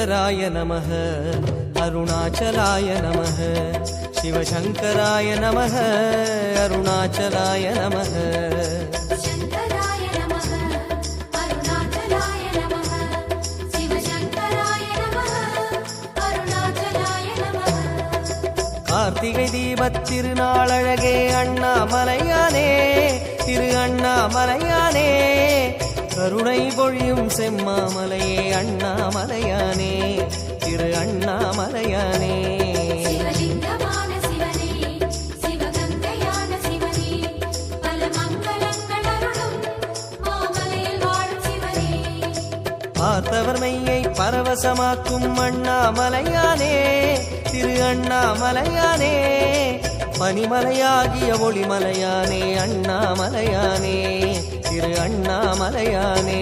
शिवशङ्कराय नमः अरुणाचलाय नमः शङ्कराय नमः अरुणाचलाय नमः शिवशङ्कराय नमः अरुणाचलाय नमः கார்த்திகை தீபத் திருநாளழகே அண்ணாமலையானே திரு அண்ணாமலையானே கருணை பொழியும் செம்மாமலையே அண்ணாமலையானே திரு அண்ணாமலையானே. பார்த்தவர் மெய்யை பரவசமாக்கும் அண்ணாமலையானே திரு அண்ணாமலையானே பனிமலையாகிய ஒளிமலையானே அண்ணாமலையானே திரு அண்ணாமலையானே.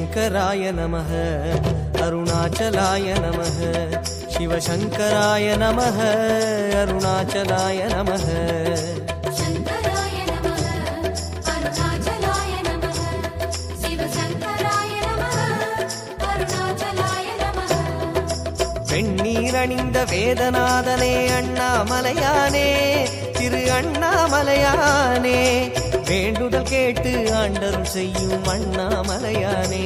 शङ्कराय नमः अरुणाचलाय नमः शिवशङ्कराय नमः अरुणाचलाय नमः வெண்ணீரணிந்த வேதநாதனே அண்ணாமலையானே திரு அண்ணாமலையானே வேண்டுதல் கேட்டு ஆண்டரும் செய்யும் அண்ணாமலையானே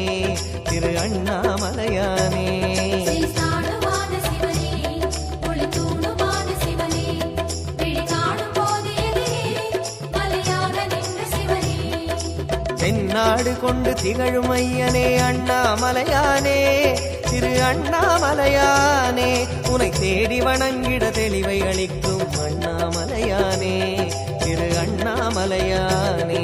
திரு அண்ணாமலையானே. தென்னாடு கொண்டு திகழும் ஐயனே அண்ணாமலையானே திரு அண்ணாமலையானே உனை தேடி வணங்கிட தெளிவை அளிக்கும் அண்ணாமலையானே திரு அண்ணாமலையானே.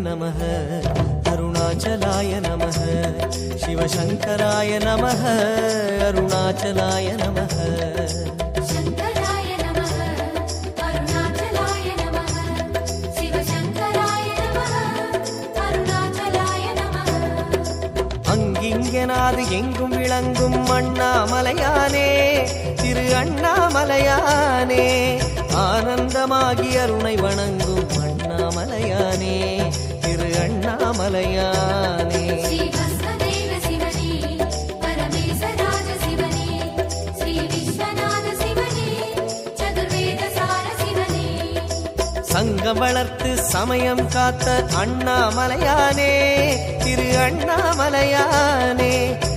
நமக அருணாச்சலாய நமக சிவசங்கராய நமக அருணாச்சலாய நமக. அங்கிங்கனாது எங்கும் விளங்கும் அண்ணாமலையானே திரு அண்ணாமலையானே ஆனந்தமாகி அருணை வணங்கும் அண்ணாமலையானே சங்கம் வளர்த்து சமயம் காத்த அண்ணாமலையானே திரு அண்ணாமலையானே.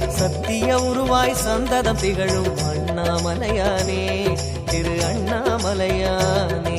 சத்திய உருவாய் சந்ததம் திகழும் அண்ணாமலையானே திரு அண்ணாமலையானே.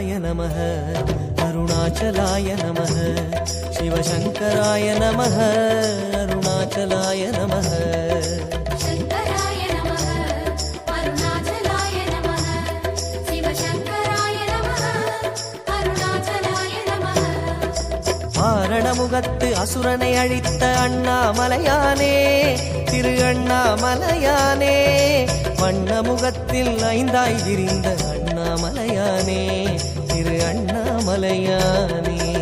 நமः அருணாச்சலாய நமः சிவசங்கராய நமः அருணாச்சலாய நமः शङ्कराय नमः अरुणाचलाय नमः शिवशङ्कराय नमः अरुणाचलाय नमः ஆரணமுகத்து அசுரனை அழித்த அண்ணாமலையானே திரு அண்ணாமலையானே வண்ணமுகத்தில் ஐந்தாய் விரிந்த அண்ணாமலையானே திரு அண்ணாமலையானே.